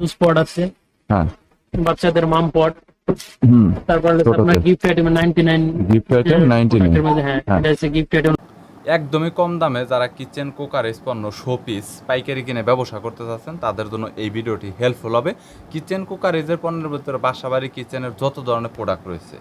Spot আছে। হ্যাঁ। বাচ্চাদের মাম পট হুম। তারপর আপনার gift item ninety nine gift item ninety nine মধ্যে হ্যাঁ হ্যাঁ। এটা হচ্ছে গিফট আইটেম একদমই কম দামে যারা কিচেন কুকার পণ্য শোপিস পাইকারি কিনে ব্যবসা করতে চাচ্ছেন তাদের জন্য এই ভিডিওটি হেল্পফুল হবে। কিচেন কুকার এজের পণ্যের ভিতরে বাসাবাড়ি কিচেনের যত ধরনের প্রোডাক্ট রয়েছে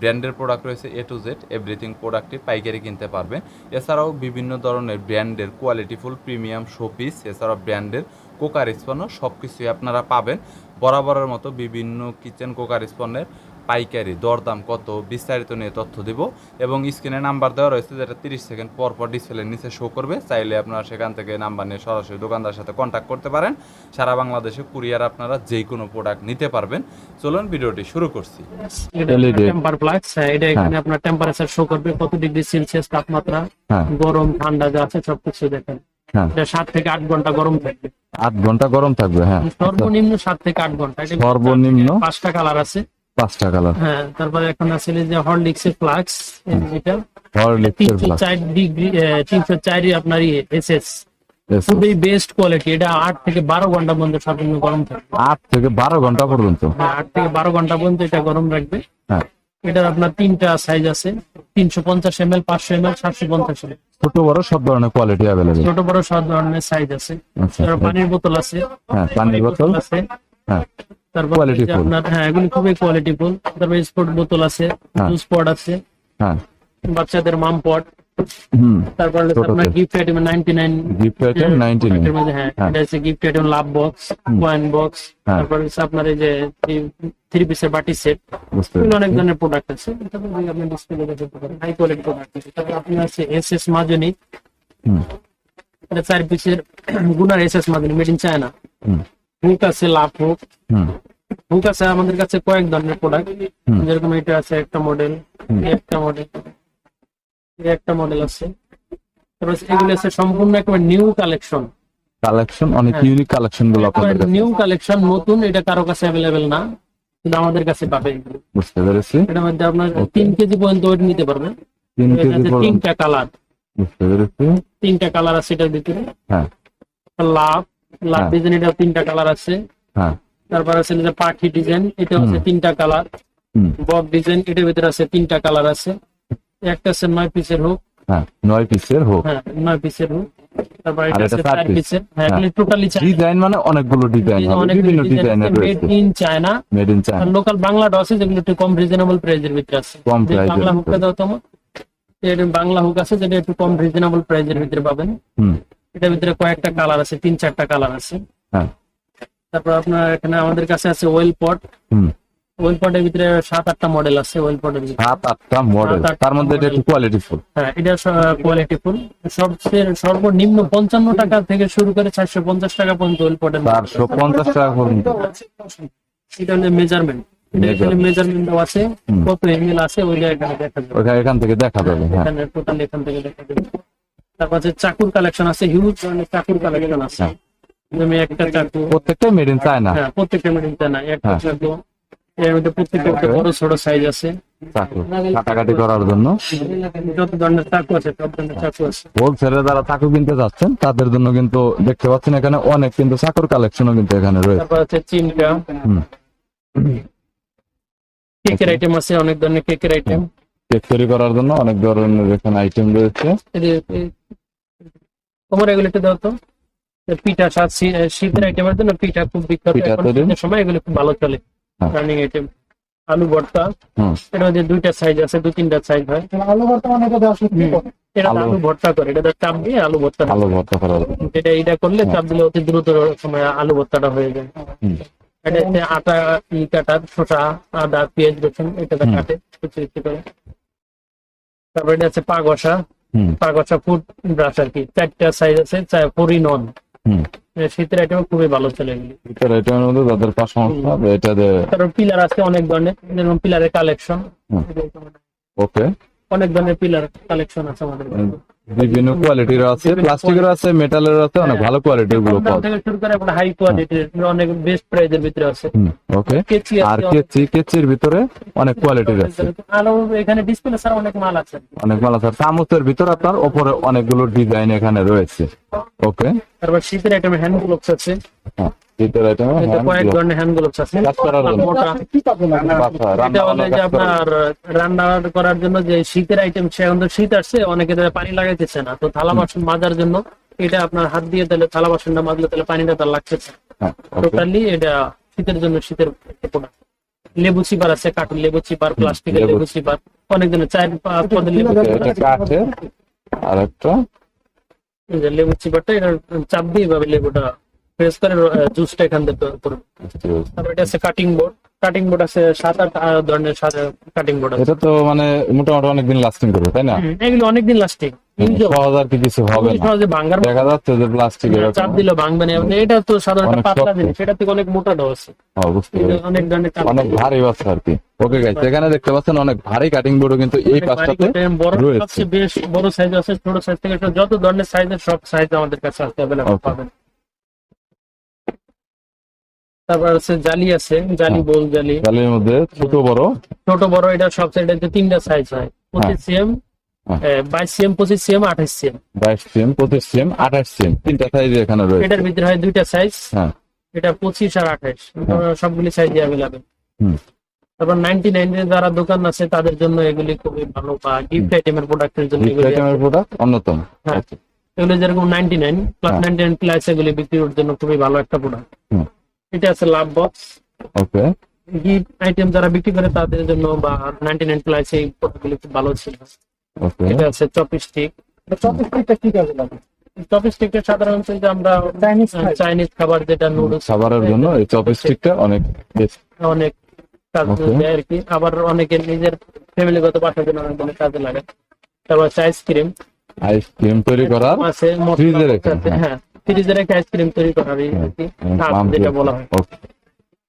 ব্র্যান্ডের প্রোডাক্ট রয়েছে এ টু জেড এভরিথিং প্রোডাক্টই পাইকারি কিনতে পারবেন। এছাড়াও বিভিন্ন ধরনের ব্র্যান্ডের কোয়ালিটিফুল প্রিমিয়াম শোপিস এছাড়াও ব্র্যান্ডের কুকার পণ্য সব কিছুই আপনারা পাবেন। বরাবরের মতো বিভিন্ন কিচেন কুকার পণ্যের পাইকারি দরদাম কত বিস্তারিত নিয়ে তথ্য দিব এবং স্ক্রিনে নাম্বার দেওয়া রয়েছে যেটা তিরিশ সেকেন্ড পর পর ডিসপ্লের নিচে শো করবে। চাইলে আপনারা সেখান থেকে নাম্বার নিয়ে সরাসরি দোকানদার সাথে কন্ট্যাক্ট করতে পারেন। সারা বাংলাদেশে কুরিয়ার আপনারা যে কোনো প্রোডাক্ট নিতে পারবেন। চলুন ভিডিওটি শুরু করছি। টেম্পার হ্যাঁ এটা এখানে আপনার টেম্পারেচার শো করবে কত ডিগ্রি সেলসিয়াস তাপমাত্রা হ্যাঁ। গরম ঠান্ডা যা আছে সবকিছু দেখেন। হ্যাঁ সাত থেকে আট ঘণ্টা গরম থাকবে। আট ঘণ্টা গরম থাকবে হ্যাঁ। সর্বনিম্ন সাত থেকে আট ঘণ্টা। সর্বনিম্ন? পাঁচটা কালার আছে। পাঁচটা কালার। হ্যাঁ তারপরে এখন আছে যে হরলিক্স এর ফ্লাক্স এটা হরলিক্সের তিনশো ফ্লাক্স। চার ডিগ্রি তিনশো চারই আপনার ইয়ে এস এস খুবই বেস্ট কোয়ালিটি এটা আট থেকে বারো ঘণ্টা পর্যন্ত সর্বনিম্ন গরম থাকবে। আট থেকে বারো ঘণ্টা পর্যন্ত? হ্যাঁ, আট থেকে বারো ঘণ্টা পর্যন্ত এটা গরম রাখবে। হ্যাঁ। এটার আপনার তিনটা সাইজ আছে। তিনশো পঞ্চাশ এম এল পাঁচশো এম এল সাতশো পঞ্চাশ এম ছোট বড় সব ধরনের কোয়ালিটি অ্যাভেলেবল ছোট বড় সব ধরনের সাইজ আছে। আচ্ছা তারপর পানির বোতল আছে। হ্যাঁ পানির বোতল। আছে। হ্যাঁ তারপর। আপনার হ্যাঁ এগুলি খুবই কোয়ালিটি ফুল তারপর স্পোর্ট বোতল আছে হ্যাঁ। জুস পট আছে। হ্যাঁ। বাচ্চাদের মাম পট তারপর হচ্ছে ছোটদের। আপনার gift item ninety nine gift item ninety nine মধ্যে হ্যাঁ হ্যাঁ। এটা হচ্ছে gift item love box coin box হ্যাঁ। তারপর হচ্ছে আপনার এই যে থ্রি পিসের বাটি সেট বুঝতে এগুলো পেরেছি। অনেক ধরনের প্রোডাক্ট আছে। তারপর যদি আপনি ডিসপ্লে দেখতে পারেন। হাই কোয়ালিটি প্রোডাক্ট আছে। তারপর আপনি আছে এস এস মাজনি হুম এটা চার পিসের গুনার এস এস মাজনি মেড ইন চায়না হুম হুক আছে লাভ হুক হুম হুক আছে আমাদের কাছে কয়েক ধরনের প্রোডাক্ট হুম। যেরকম এটা আছে একটা মডেল একটা মডেল একটা মডেল আছে। তারপর এগুলো আছে সম্পূর্ণ একেবারে নিউ কালেকশন কালেকশন অনেক হ্যাঁ। ইউনিক কালেকশনগুলো আপনাদের কাছে নিউ কালেকশন নতুন এটা কারও কাছে অ্যাভেলেবেল না কিন্তু আমাদের কাছে পাবে। বুঝতে পেরেছি। এটার মধ্যে আপনার তিন কেজি পর্যন্ত ওয়েট নিতে পারবে তিন কেজি পর্যন্ত। তিনটা কালার বুঝতে পেরেছি। তিনটা কালার আছে এটার ভিতরে। হ্যাঁ। লাভ লাভ হ্যাঁ। ডিজাইন এটা তিনটা কালার আছে। হ্যাঁ। তারপর আছে যে পাখি ডিজাইন এটা হচ্ছে তিনটা কালার বক ডিজাইন এটার ভিতরে আছে তিনটা কালার আছে। একটা আছে নয় পিসের হোক হ্যাঁ নয় পিসের হোক হ্যাঁ নয় পিসের হোক তারপর এটা আছে চার পিসের হ্যাঁ হ্যাঁ। টোটালি ডিজাইন মানে অনেকগুলো ডিজাইন হবে। বিভিন্ন ডিজাইনের made in China made in China local বাংলাটা আছে যেগুলো একটু কম রিজনেবল প্রাইজের ভিতরে আছে। কম বাংলা। হুকটা দাও তোমার। বাংলা হুক আছে যেটা একটু কম রিজনেবল প্রাইজের ভিতরে পাবেন। হুম। এটার ভিতরে কয়েকটা কালার আছে তিন চারটা কালার আছে। হ্যাঁ। তারপর আপনার এখানে আমাদের কাছে আছে ওয়েল পট হুম। ওয়েল পটের ভিতরে সাত আটটা মডেল আছে ওয়েল পটের ভিতরে। সাত আটটা মডেল তার মধ্যে এটা একটু কোয়ালিটি ফুল হ্যাঁ এটা কোয়ালিটি ফুল সবচেয়ে সর্বনিম্ন পঞ্চান্ন টাকা থেকে শুরু করে চারশো পঞ্চাশ টাকা পর্যন্ত ওয়েল পটের চারশো পঞ্চাশ টাকা পর্যন্ত। এটা হলো মেজারমেন্ট মেজারমেন্ট আছে। কত এমএল আছে ওইটা এখানে দেখা যাবে। ওইখানে এখান থেকে দেখা যাবে হ্যাঁ। এখানে টোটাল এখান থেকে দেখা যাবে। তারপর আছে চাকুর কালেকশন আছে হিউজ ধরনের চাকুর কালেকশন আছে। হ্যাঁ। একটা চাকু। প্রত্যেকটা মেড ইন চায়না হ্যাঁ প্রত্যেকটা মেডিন না একটা হ্যাঁ। চাকু। এর মধ্যে প্রত্যেকটা একটা বড় ছোট সাইজ আছে। চাকু কাটাকাটি করার জন্য। যত ধরনের চাকু আছে সব ধরনের চাকু আছে। হোলসেলে যারা চাকু কিনতে যাচ্ছেন তাদের জন্য কিন্তু দেখতে পাচ্ছেন এখানে অনেক কিন্তু চাকুর কালেকশনও কিন্তু এখানে রয়েছে। তারপর আছে হুম। কেকের আইটেম আছে অনেক ধরনের কেকের আইটেম কেক তৈরি করার জন্য অনেক ধরনের এখানে আইটেম রয়েছে। তোমার এগুলো একটু দাও তো। পিঠা শীতের আইটেমের জন্য পিঠা খুব বিখ্যাত। এখন? সময় এগুলো খুব ভালো চলে। রানিং আইটেম আলু ভর্তা এর মধ্যে দুইটা সাইজ আছে দু তিনটা সাইজ হয়। আলু ভর্তা অনেক এটা আলু- আলু ভর্তা করে এটা চাপ দিয়ে আলু ভর্তা হয়। আলু ভর্তা করার যেটা এটা করলে চাপ দিলে অতি দ্রুত সময় আলু ভর্তাটা হয়ে যায়। এটা হচ্ছে আটা ই কাটা শসা আদা পেঁয়াজ রসুন এটা কাটে কুচি কুচি করে। তারপর এটা আছে পাগসা হুম। পাগসা ফুড ব্রাশ আর কি। চারটা সাইজ আছে ফোরি শীতের আইটেম খুবই ভালো চলে এগুলি। ভিতরে আইটেমের মধ্যে যাদের পাঁচ হবে এটা তারপর পিলার আছে অনেক ধরনের পিলারের কালেকশন ওকে। অনেক ধরনের পিলার কালেকশন আছে আমাদের বিভিন্ন কোয়ালিটির আছে প্লাস্টিকের আছে মেটালের আছে অনেক ভালো কোয়ালিটিরগুলো পাওয়া যায়। শুরু করে আপনার হাই কোয়ালিটির অনেক বেস্ট প্রাইজের ভিতরে আছে। ওকে। কেচি আর কেচি কেচির ভিতরে অনেক কোয়ালিটির আছে। আরও এখানে ডিসপ্লে অনেক মাল আছে। অনেক মাল আছে। চামচের ভিতরে আপনার অনেকগুলো ডিজাইন এখানে রয়েছে। ওকে। তারপর শীতের আইটেম হ্যান্ড গ্লোভস আছে। হ্যাঁ শীতের আইটেম কয়েক ধরনের হ্যান্ড গ্লোভস আছে। এটা হলে যে আপনার রান্না করার জন্য যে শীতের আইটেম সে এখন তো শীত আসছে অনেকে পানি লাগাইতেছে না। তো থালা বাসন মাজার জন্য এটা আপনার হাত দিয়ে তাহলে থালা বাসনটা মাজলে তাহলে পানিটা তার লাগতেছে। হ্যাঁ টোটালি এটা শীতের জন্য শীতের প্রোডাক্ট লেবু চিপার আছে কাঠের লেবু চিপার প্লাস্টিকের লেবু- চিপার অনেক ধরনের পদের লেবু আছে। আর একটা যে লেবু চিপারটা এটা চাপ দিয়ে এভাবে লেবুটা প্রেস করে জুসটা এখান থেকে পড়বে। তারপর এটা আছে কাটিং বোর্ড কাটিং বোর্ড আছে সাত আট ধরনের কাটিং বোর্ড আছে। এটা তো মানে মোটামুটি অনেকদিন লাস্টিং করবে তাই না? এগুলো অনেকদিন লাস্টিং কি কিছু হবে না। সহজে ভাঙ্গার দেখা যাচ্ছে যে প্লাস্টিক চাপ দিলে ভাঙবে না। মানে এটা তো সাধারণত পাতলা জিনিস সেটা থেকে অনেক বুঝতে অনেক ধরনের অনেক ভারী বাচ্চা আর কি। ওকে গাইস এখানে দেখতে পাচ্ছেন অনেক ভারী কাটিং কিন্তু এই রয়েছে। সবচেয়ে বেশ বড় সাইজ আছে ছোট সাইজ থেকে যত ধরনের সাইজের সব সাইজ আমাদের কাছে অ্যাভেলেবল. পাবেন। তারপর আছে জালি আছে জালি হ্যাঁ। বল জালি। জালির মধ্যে ছোট বড়। ছোট বড় এটা সব সাইডে তিনটা সাইজ হয় হ্যাঁ। বাইশ সিএম পঁচিশ সিএম আঠাশ সিএম। বাইশ সিএম পঁচিশ সিএম আঠাশ সিএম। তিনটা সাইজ এখানে রয়েছে। এটার ভিতরে হয় দুইটা সাইজ হ্যাঁ। এটা পঁচিশ আর আঠাশ। সবগুলি সাইজ অ্যাভেলেবেল তারপর নাইনটি নাইন যারা দোকান আছে তাদের জন্য এগুলি খুবই ভালো বা গিফট আইটেমের প্রোডাক্টের জন্য আইটেমের প্রোডাক্ট অন্যতম। হ্যাঁ। Okay. এগুলো যেরকম নাইনটি নাইন প্লাস হ্যাঁ। নাইনটি নাইন প্লাস এগুলি বিক্রির জন্য খুবই ভালো একটা প্রোডাক্ট এটা আছে love box okay. Gift item যারা বিক্রি করে তাদের জন্য বা নাইনটি নাইন প্লাস এই প্রোডাক্টগুলি খুব ভালো ছিল। এটা আছে চপস্টিক চপস্টিকটা কি কাজে লাগে? চপস্টিকটা সাধারণত যে আমরা চাইনিজ চাইনিজ খাবার যেটা নুডলস খাবারের জন্য এই চপস্টিকটা অনেক বেস্ট অনেক কাজ Okay. দেয় আর কি। আবার অনেকে নিজের ফ্যামিলিগত বাসার জন্য অনেক ধরনের কাজে লাগে। তারপর আইসক্রিম আইসক্রিম তৈরি করার আছে ফ্রিজে রেখে, হ্যাঁ। হ্যাঁ ফ্রিজে রেখে আইসক্রিম তৈরি করার এই আর কি যেটা বলা হয়।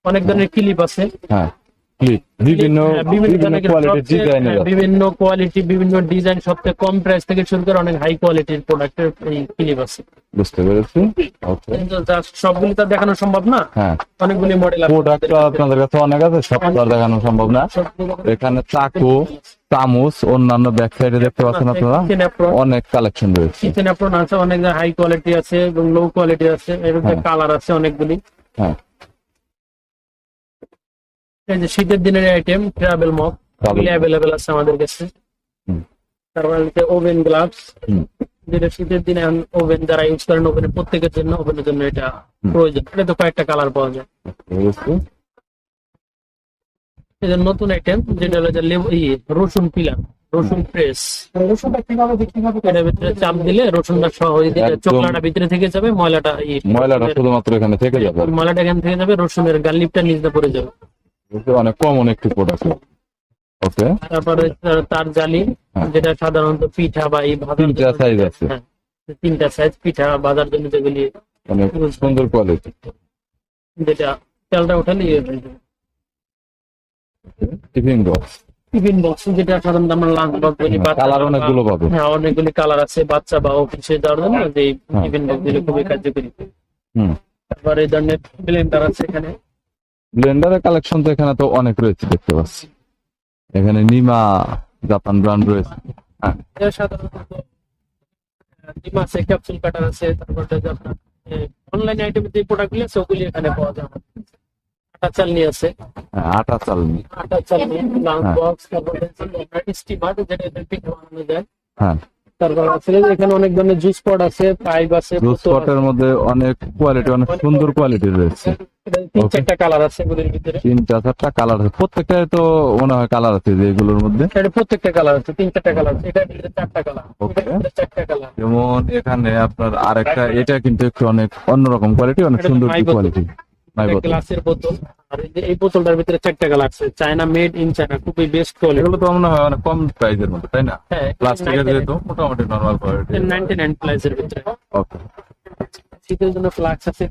অনেক ধরনের ক্লিপ আছে। হ্যাঁ। ক্লিপ বিভিন্ন হ্যাঁ, বিভিন্ন বিভিন্ন কোয়ালিটির ডিজাইনের হ্যাঁ, বিভিন্ন কোয়ালিটি বিভিন্ন ডিজাইন সবচেয়ে কম প্রাইস থেকে শুরু করে অনেক হাই কোয়ালিটির প্রোডাক্টের এই ক্লিপ আছে। বুঝতে পেরেছি। ওকে সবগুলি তো দেখানো সম্ভব না। হ্যাঁ। অনেকগুলি মডেল আছে। প্রোডাক্ট আপনাদের কাছে অনেক আছে সব তো দেখানো সম্ভব না। এখানে চাকু চামচ অন্যান্য ব্যাক সাইডে দেখতে পাচ্ছেন আপনারা। অনেক কালেকশন রয়েছে। কিচেন অ্যাপ্রন আছে অনেক হাই কোয়ালিটি আছে এবং লো কোয়ালিটি আছে। এর হ্যাঁ। কালার আছে অনেকগুলি। হ্যাঁ। এই যে শীতের দিনের আইটেম ট্রাভেল মগ Travel এগুলি অ্যাভেলেবেল আছে আমাদের কাছে। হুম। তারপর হচ্ছে ওভেন গ্লাভস যেটা শীতের দিনে ওভেন যারা ইউজ করেন ওভেনের প্রত্যেকের জন্য ওভেনের জন্য এটা প্রয়োজন। এটা তো কয়েকটা কালার পাওয়া যায়। যে নতুন আইটেম যেটা হলো যে লেবু ইয়ে রসুন পিলার রসুন প্রেস রসুনটা কীভাবে বিক্রি এটার ভিতরে চাপ দিলে রসুনটা সহ ওই দিকে চোখলাটা ভিতরে থেকে যাবে ময়লাটা ইয়ে ময়লাটা শুধুমাত্র এখানে থেকে যাবে। ময়লাটা এখান থেকে যাবে রসুনের গালিপটা নিচে পড়ে যাবে? অনেক কমন একটি প্রোডাক্ট ওকে। তারপরে তার- জালি হ্যাঁ। যেটা সাধারণত পিঠা বা এই তিনটা size আছে। হ্যাঁ, তিনটা সাইজ পিঠা বাজার জন্য যেগুলি অনেক সুন্দর কোয়ালিটি যেটা তেলটা উঠালে টিফিন বক্স টিফিন বক্স যেটা সাধারণত আমরা লাঞ্চ বক্স বলি কালার অনেকগুলো পাবে। হ্যাঁ অনেকগুলি কালার আছে বাচ্চা বা অফিসে যাওয়ার জন্য যে হ্যাঁ। টিফিন বক্স গুলি খুবই কার্যকরী। হুম। তারপরে এই ধরনের ব্লেন্ডার আছে এখানে। ব্লেন্ডারের কালেকশন তো এখানে তো অনেক রয়েছে দেখতে পাচ্ছি। এখানে নিমা জাপান ব্র্যান্ড রয়েছে। হ্যাঁ। সাধারণত ডিম আছে ক্যাপসুল কাটার আছে তারপর আপনার অনলাইন যে গুলি আছে ওগুলি এখানে পাওয়া যায়। আটা চালনি আছে। হ্যাঁ, আটা চালনি। আটা চালনি লাঞ্চ হ্যাঁ। বক্স তারপর স্টিমার যেটা এদের পিঠা বানানো যায়। হ্যাঁ। তারপর আছে এখানে অনেক ধরনের জুস পট আছে পাইপ আছে জুস স্পটের মধ্যে অনেক কোয়ালিটি অনেক সুন্দর কোয়ালিটি রয়েছে। তিন চারটা কালার আছে এগুলির ভিতরে। তিনটা চারটা কালার আছে। প্রত্যেকটাই তো মনে হয় কালার আছে যে এগুলোর মধ্যে। এটা প্রত্যেকটা কালার আছে তিন চারটা কালার আছে। ভিতরে চারটা কালার ভিতরে চারটা কালার যেমন এখানে আপনার আরেকটা এটা কিন্তু একটু অনেক অন্যরকম কোয়ালিটি অনেক সুন্দর কোয়ালিটি গ্লাসের বোতল আর এই যে এই বোতলটার ভিতরে চারটা কালার আছে। চায়না মেড ইন চায়না খুবই বেস্ট কোয়ালিটি এগুলো তো মনে হয় অনেক কম প্রাইসের মধ্যে তাই না? হ্যাঁ প্লাস্টিকের যেহেতু মোটামুটি নর্মাল কোয়ালিটি নাইনটি নাইন প্রাইসের ভিতরে। ওকে শীতের জন্য ফ্লাক্স আছে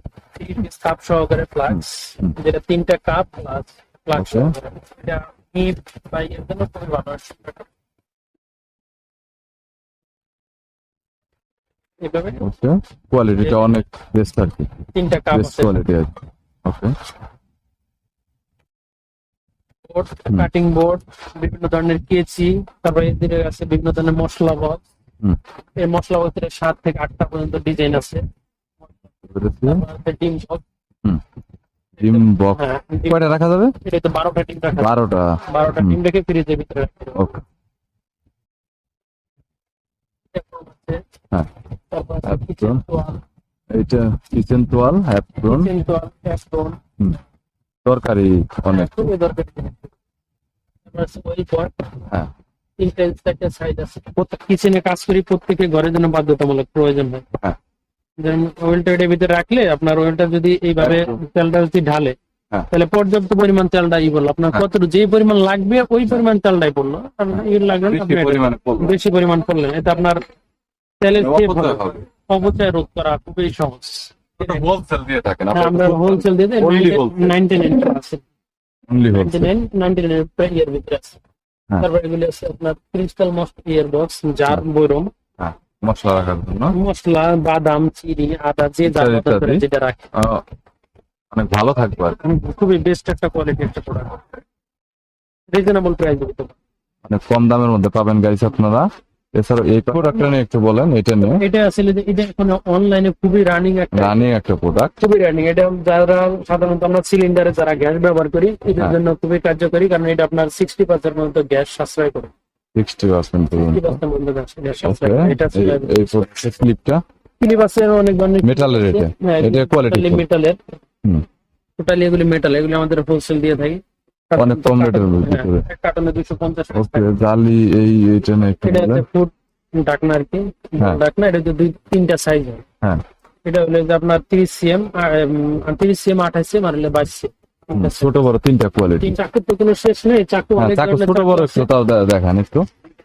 কাপ সহকারে ফ্লাক্স যেটা তিনটা কাপ প্লাস ফ্লাক্স এটা হিপ বা এর জন্য খুবই ভালো এভাবে। কোয়ালিটিটা অনেক বেস্ট আর কি। তিনটা কাপ আছে। কোয়ালিটি কি ওকে বোর্ড কাটিং বোর্ড বিভিন্ন ধরনের কেচি তারপরে এদের আছে বিভিন্ন ধরনের মশলা বক্স। এই মশলা বক্সের সাত থেকে আটটা পর্যন্ত ডিজাইন আছে। ডিম box, ডিম বক্স হ্যাঁ, কয়টা রাখা যাবে? এটা তো বারোটা ডিম রাখা যায়। বারোটা। বারোটা হুম। ডিম রেখে ফ্রিজের ভিতরে ওকে হ্যাঁ। তারপর কিচেন তোয়াল kitchen tool, অনেক। খুবই দরকারি জিনিস। হ্যাঁ। তিনটা চারটা আছে। প্রত্যেক কিচেনে কাজ করি প্রত্যেকে ঘরের জন্য বাধ্যতামূলক প্রয়োজন হয়। হ্যাঁ। যেমন ওয়েলটা এটার ভিতরে রাখলে আপনার ওয়েলটা যদি এইভাবে তেলটা যদি ঢালে হ্যাঁ। তাহলে পর্যাপ্ত পরিমাণ তেলটা ই বলল আপনার। কত যে পরিমাণ লাগবে ওই পরিমাণ তেলটাই পড়ল। লাগবে এটা- বেশি পরিমাণ পড়লেন। এটা আপনার তেলের অপচয় রোধ করা খুবই সহজ। হোলসেল দিয়ে থাকেন হ্যাঁ, আমরা হোলসেল দিয়ে নাইনটি নাইন আছে। নাইন ইয়ের হ্যাঁ। তারপর এগুলি আছে আপনার ক্রিস্টাল মস্ট ইয়ার বক্স জার বৈরম হ্যাঁ মশলা রাখার জন্য। মশলা বাদাম চিনি আদা যে। যেটা রাখে। অনেক ভালো থাকবে আর খুবই বেস্ট একটা কোয়ালিটি একটা প্রোডাক্ট রিজনেবল প্রাইস অনেক কম দামের মধ্যে পাবেন গাইস আপনারা। এছাড়াও এই প্রোডাক্টটা নিয়ে একটু বলেন এটা নিয়ে। এটা আসলে যে এটা এখন অনলাইনে খুবই রানিং একটা রানিং একটা প্রোডাক্ট খুবই রানিং এটা যারা সাধারণত আমরা সিলিন্ডারে যারা গ্যাস ব্যবহার করি এদের হ্যাঁ। জন্য খুবই কার্যকরী কারণ এটা আপনার সিক্সটি পার্সেন্ট পর্যন্ত গ্যাস সাশ্রয় করে। সিক্সটি পার্সেন্ট পর্যন্ত। গ্যাস সাশ্রয়। এটা এই স্লিপটা সিলিবাসের অনেক ধরনের মেটালের এটা? হ্যাঁ, এটা কোয়ালিটি মেটালের হুম। টোটালি এগুলি মেটাল এগুলি আমাদের হোলসেল দিয়ে থাকি। অনেক কম রেটের ভিতরে হ্যাঁ, কার্টনে ওকে জালি এই এটা নিয়ে একটু এটা ফুড ডাকনা আর কি। হ্যাঁ। ডাকনা এটা হচ্ছে দুই তিনটা সাইজ হয়। হ্যাঁ। এটা হলো যে আপনার তিরিশ সিএম তিরিশ সিএম আঠাশ সিএম আর হলে বাইশ সিএম ছোট বড় তিনটা কোয়ালিটি তিন চাকুর তো কোনো শেষ নেই চাকু হ্যাঁ অনেক চাকু ছোট বড়। একটু তাও দেখান একটু।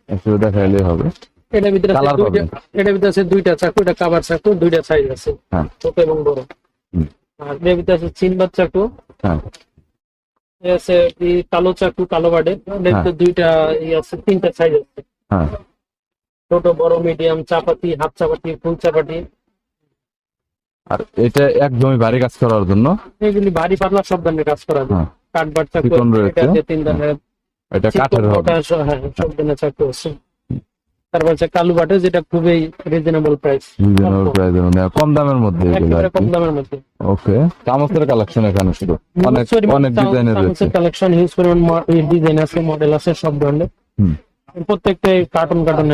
একটু দেখাইলে হবে। এটার ভিতরে। এটার ভিতরে আছে দুইটা চাকু এটা কাবার চাকু দুইটা সাইজ আছে। হ্যাঁ। ছোট এবং বড়। আর এর ভিতরে আছে চিনবার চাকু। হ্যাঁ। আছে কালো চাকু কালো বাডে এর দুইটা আছে তিনটা সাইজ আছে। হ্যাঁ। ছোট বড় মিডিয়াম চাপাতি হাফ চাপাতি ফুল চাপাতি। আর এটা একদমই ভারী কাজ করার জন্য? এগুলি ভারী পাতলা সব ধরনের কাজ করা যায়। হ্যাঁ। কাঠবার চাকু তিন ধরনের। এটা কাঠের হবে। হ্যাঁ সব ধরনের চাকু আছে। তারপর হচ্ছে কালু বাটে যেটা খুবই রিজনেবল প্রাইস রিজনেবল কম দামের মধ্যে এগুলো কম দামের মধ্যে। ওকে কালেকশন এখানে শুধু। অনেক অনেক ডিজাইনের রয়েছে। কালেকশন হিউজ পরিমাণ ডিজাইন আছে মডেল আছে সব ধরনের প্রত্যেকটাই cartoon cartoon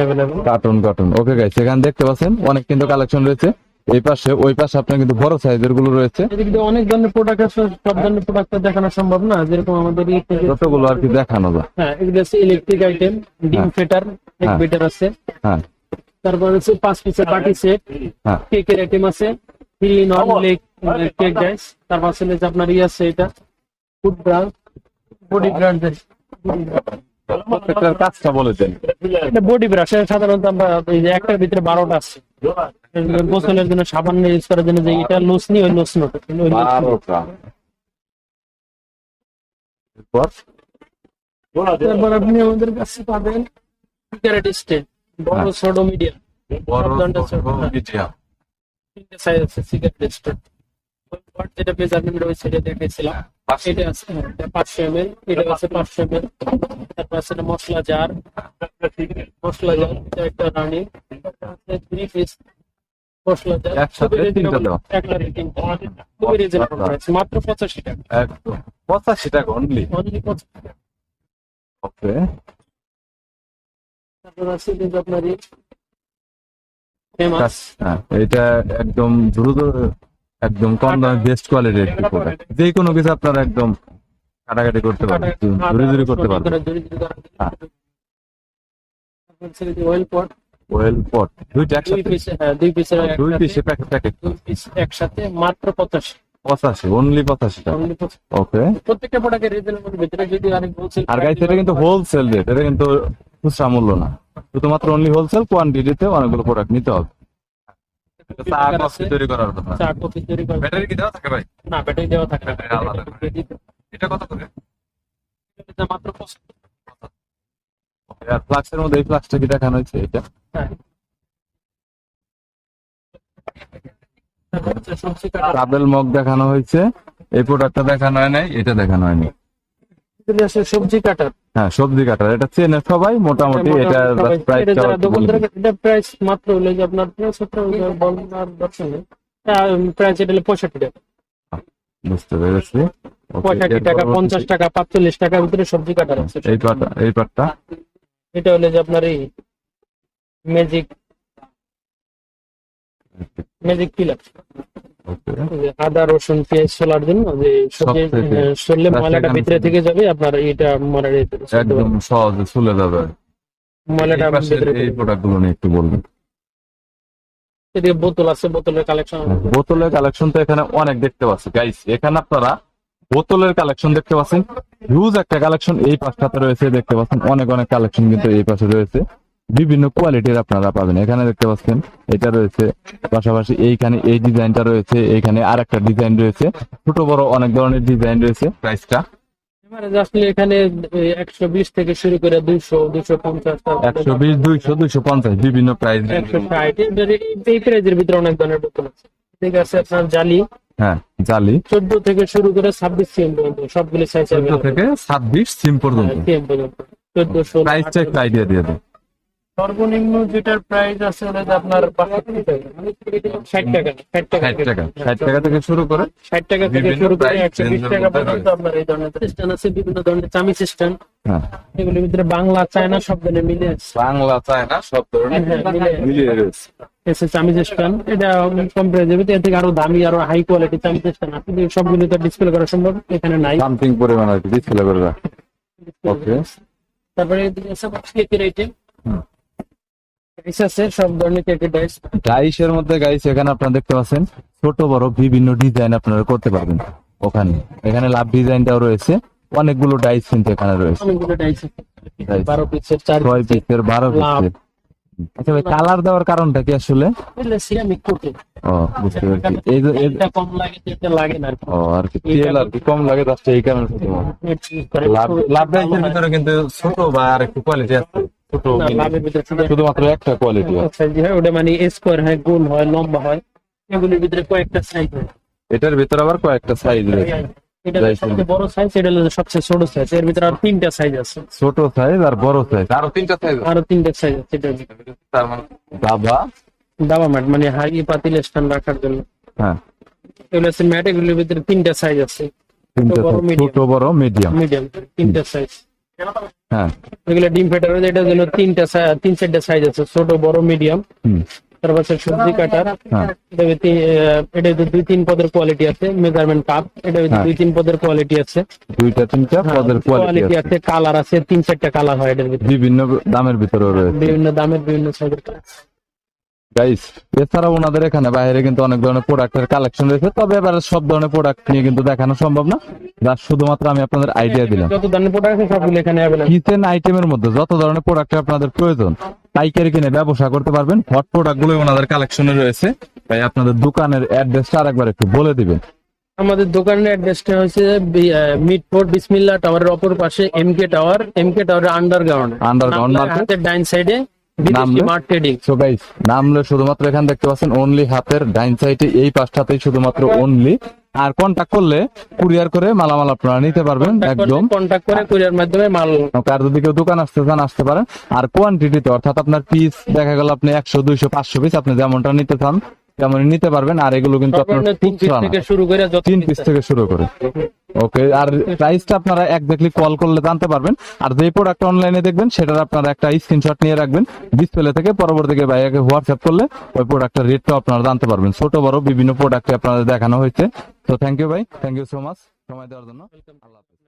cartoon cartoon okay guys এখানে দেখতে পাচ্ছেন অনেক কিন্তু কালেকশন রয়েছে। এই পাশে ওই পাশে আপনার কিন্তু বড় সাইজেরগুলো রয়েছে। এদিকে অনেক ধরনের প্রোডাক্ট আছে সব ধরনের প্রোডাক্ট দেখানো সম্ভব না যেরকম আমাদের যতগুলো আর কি দেখানো যায়। হ্যাঁ এগুলো আছে ইলেকট্রিক আইটেম ডিম হ্যাঁ। ফেটার এক হ্যাঁ। বেটার আছে। হ্যাঁ। তারপর হচ্ছে পাঁচ পিসের পার্টি সেট হ্যাঁ। কেকের আইটেম আছে। Three in leg cake guys তারপর আছে যে আপনার ইয়ে আছে এটা। ফুড ব্রান্ড বডি ব্রান্ড প্রত্যেকটার কাজটা বলেছেন এটা বডি ব্রাশ সাধারণত আমরা এই যে একটার ভিতরে বারোটা আছে। গোসলের জন্য সাবান ইউজ করার জন্য যে এটা লুসনি ওই লুসনো তারপর আপনি আমাদের কাছে পাবেন স্ট্যান্ড। বড়। ছোট মিডিয়াম। বড় ছোট, হ্যাঁ। তিনটে সাইজ আছে সিগারেট স্ট্যান্ড। যেটা মেজারমেন্ট রয়েছে সেটা দেখাইছিলাম এটা আছে পাঁচশো এম এল এটা আছে পাঁচশো এম এল তারপর আছে মশলা জার মশলা জার এটা একটা রানি থ্রি পিস মশলা জার খুবই রিজনেবল প্রাইস মাত্র পঁচাশি টাকা পঁচাশি টাকা অনলি অনলি পঁচাশি ওকে। তারপর আছে কিন্তু আপনার হ্যাঁ এটা একদম দ্রুত একদম কম দামে বেস্ট কোয়ালিটির একটি প্রোডাক্ট যে কোনো কিছু আপনারা একদম কাটাকাটি করতে পারবেন ধরে ধরে করতে পারবেন। হ্যাঁ। অয়েল পট ওয়েল পট দুইটা একসাথে? হ্যাঁ দুই পিসের দুই পিসে প্যাকেট প্যাকেট দুই পিস একসাথে মাত্র পঁচাশি। পঁচাশি অনলি 85 ওকে প্রত্যেকটা প্রোডাক্টের রিজনেবল ভিতরে যদি আরেক বলছেন আর গাইস এটা কিন্তু হোলসেল রেট এটা কিন্তু খুচরা মূল্য না। শুধুমাত্র অনলি হোলসেল কোয়ান্টিটিতে অনেকগুলো প্রোডাক্ট নিতে হবে। চা কফি তৈরি করার জন্য চা কফি তৈরি করে ব্যাটারি কি দেওয়া থাকে ভাই? না ব্যাটারি দেওয়া থাকে না। ব্যাটারি আলাদা করে। এটা কত করে? এটা মাত্র 75 আর ফ্লাক্সের মধ্যে এই ফ্লাক্সটা কি দেখানো হয়েছে? এটা? হ্যাঁ। মগ দেখানো হয়েছে। এই প্রোডাক্টটা দেখানো হয় নাই এটা দেখানো হয়নি। সবজি কাটার। হ্যাঁ সবজি কাটার। এটা চেনে সবাই মোটামুটি এটা এটা প্রাইস মাত্র হলো যে আপনার বলার দরকার নেই প্রাইস এটা হলো পঁয়ষট্টি টাকা। বুঝতে পেরেছি। পঁয়ষট্টি টাকা পঞ্চাশ টাকা পাঁচচল্লিশ টাকার ভিতরে সবজি কাটার আছে। এই পাটটা এই পাটটা? এটা হলো যে আপনার এই ম্যাজিক ম্যাজিক পিলার. আদা রসুন পেঁয়াজ সোলার জন্য যে সরলে ময়লাটা ভিতরে থেকে যাবে আপনার এটা ময়লাটা একদম সহজে চলে যাবে। ময়লাটা এই পাশের ভিতরে এই প্রোডাক্ট নিয়ে একটু বলবেন। এদিকে বোতল আছে বোতলের কালেকশন বোতলের কালেকশন তো এখানে অনেক দেখতে পাচ্ছি। গাইস এখানে আপনারা বোতলের কালেকশন দেখতে পাচ্ছেন। হিউজ একটা কালেকশন এই পাশটাতে রয়েছে দেখতে পাচ্ছেন। অনেক অনেক কালেকশন কিন্তু এই পাশে রয়েছে। বিভিন্ন কোয়ালিটির আপনারা পাবেন। এখানে দেখতে পাচ্ছেন এটা রয়েছে পাশাপাশি এইখানে এই ডিজাইনটা রয়েছে এখানে আর একটা ডিজাইন রয়েছে ছোট বড় অনেক ধরনের ডিজাইন রয়েছে প্রাইসটা আসলে এখানে একশো বিশ থেকে শুরু করে দুইশো দুইশো পঞ্চাশ একশো বিশ দুইশো দুইশো পঞ্চাশ বিভিন্ন প্রাইস একশো ষাট এই প্রাইজের ভিতরে অনেক ধরনের বোতল আছে। ঠিক আছে আপনার জালি। হ্যাঁ জালি। চোদ্দ থেকে শুরু করে ছাব্বিশ সিএম পর্যন্ত সবগুলি সাইজ চোদ্দ থেকে ছাব্বিশ সিম পর্যন্ত। চোদ্দ প্রাইসটা একটু আইডিয়া দিয়ে সর্বনিম্ন যেটার প্রাইস আছে হলো আপনার বাষট্টি টাকা ষাট টাকা ষাট টাকা ষাট টাকা ষাট টাকা থেকে শুরু করে ষাট টাকা থেকে শুরু করে একশো বিশ টাকা পর্যন্ত আপনার এই ধরনের স্ট্যান্ড আছে বিভিন্ন ধরনের চামিচ স্ট্যান্ড হ্যাঁ। এগুলোর ভিতরে বাংলা চায়না সব ধরনের মিলে আছে। বাংলা চায়না সব ধরনের মিলে- মিলিয়ে রয়েছে এসে চামিচ স্ট্যান্ড এটা কম এর থেকে আরও দামি আরও হাই কোয়ালিটি স্ট্যান্ড আপনি সবগুলো তো ডিসপ্লে করা সম্ভব এখানে নাই। সামথিং পরিমাণ আর কি ডিসপ্লে করে ওকে তারপরে এদিকে আছে কেকের আইটেম হুম। ডাইস আছে সব ধরনের কেকের ডাইস ডাইসের মধ্যে গাইস এখানে আপনারা দেখতে পাচ্ছেন ছোট বড় বিভিন্ন ডিজাইন আপনারা করতে পারবেন ওখানে। এখানে লাভ ডিজাইনটাও রয়েছে অনেকগুলো ডাইস কিন্তু এখানে রয়েছে। অনেকগুলো ডাইস বারো পিসের চার ছয় পিসের বারো লাভ। পিসের আচ্ছা ভাই কালার দেওয়ার কারণটা কি আসলে? সিরামিক কোটে ও বুঝতে পারছি। এই যে এটা কম লাগে তো লাগে না ও আর কি। তেল আর কি কম লাগে এই কারণে লাভ ডাইসের ভিতরে কিন্তু ছোট বা আর একটু কোয়ালিটি আছে। ছোট না, mini। লাভের ভিতরে শুধু- শুধুমাত্র একটা কোয়ালিটি আছে size হয় ওটা মানে স্কোয়ার হয় গোল হয় লম্বা হয়। এগুলির ভিতরে কয়েকটা সাইজ হয়। এটার ভিতরে আবার কয়েকটা সাইজ রয়েছে। এটা Size সবচেয়ে বড় সাইজ এটা হলো সবচেয়ে ছোট সাইজ এর ভিতরে আর তিনটা সাইজ আছে। ছোট সাইজ আর বড় সাইজ আরও তিনটা সাইজ আরও তিনটা সাইজ আছে এটার ভিতরে। তার মানে দাবা। দাবা ম্যাট মানে হাই পাতিল স্ট্যান্ড রাখার জন্য। হ্যাঁ। এগুলো আছে ম্যাট এগুলির ভিতরে তিনটা সাইজ আছে। তিনটা বড়, size, medium। ছোট বড় মিডিয়াম মিডিয়াম তিনটা সাইজ হ্যাঁ। এগুলো ডিম ফেটার এটার জন্য তিনটা তিন চারটা সাইজ আছে ছোট বড় মিডিয়াম তারপর সবজি কাটার। হ্যাঁ। এটা দুই তিন পদের কোয়ালিটি আছে মেজারমেন্ট কাপ এটা হ্যাঁ। দুই তিন পদের কোয়ালিটি আছে। দুইটা তিনটা পদের কোয়ালিটি আছে। আছে কালার আছে তিন চারটা কালার হয় এটার বিভিন্ন দামের ভিতরে রয়েছে। বিভিন্ন দামের বিভিন্ন সাইজের গাইস এছাড়াও ওনাদের এখানে বাইরে কিন্তু অনেক ধরনের প্রোডাক্টের কালেকশন রয়েছে তবে এবারে সব ধরনের প্রোডাক্ট নিয়ে কিন্তু দেখানো সম্ভব না। যার শুধুমাত্র আমি আপনাদের আইডিয়া দিলাম। যত ধরনের প্রোডাক্ট আছে সবগুলো এখানে অ্যাভেলেবল কিচেন আইটেমের মধ্যে যত ধরনের প্রোডাক্ট আপনাদের প্রয়োজন পাইকারি কিনে ব্যবসা করতে পারবেন হট প্রোডাক্টগুলো ওনাদের কালেকশনে রয়েছে। তাই আপনাদের দোকানের অ্যাড্রেসটা আরেকবার একটু বলে দিবেন। আমাদের দোকানের অ্যাড্রেসটা হচ্ছে মিটফোর্ট বিসমিল্লা টাওয়ারের অপর পাশে এমকে টাওয়ার এমকে টাওয়ারের আন্ডারগ্রাউন্ড আন্ডারগ্রাউন্ড মার্কেট ডাইন সাইডে নামলে? শুধুমাত্র এখানে দেখতে পাচ্ছেন অনলি হাতের ডাইন সাইডে এই পাশটাতেই শুধুমাত্র অনলি আর কন্টাক্ট করলে কুরিয়ার করে মালামাল আপনারা নিতে পারবেন একদম। কন্ট্যাক্ট করে কুরিয়ার মাধ্যমে মাল যদি কেউ দোকান আসতে চান আসতে পারেন। আর কোয়ান্টিটিতে অর্থাৎ আপনার পিস দেখা গেল আপনি একশো দুইশো পাঁচশো পিস আপনি যেমনটা নিতে চান তেমনই নিতে পারবেন আর এগুলো কিন্তু আপনার তিন পিস থেকে শুরু করে তিন পিস থেকে শুরু করে। ওকে আর প্রাইসটা আপনারা একজাক্টলি কল করলে জানতে পারবেন। আর যে প্রোডাক্ট অনলাইনে দেখবেন সেটার আপনারা একটা স্ক্রিনশট নিয়ে রাখবেন। ডিসপ্লে থেকে পরবর্তীকে ভাইয়াকে হোয়াটসঅ্যাপ করলে ওই প্রোডাক্টের রেটটা আপনারা জানতে পারবেন। ছোট বড় বিভিন্ন প্রোডাক্টে আপনাদের দেখানো হয়েছে। তো থ্যাংক ইউ ভাই থ্যাংক ইউ সো মাচ সময় দেওয়ার জন্য। আল্লাহ হাফেজ।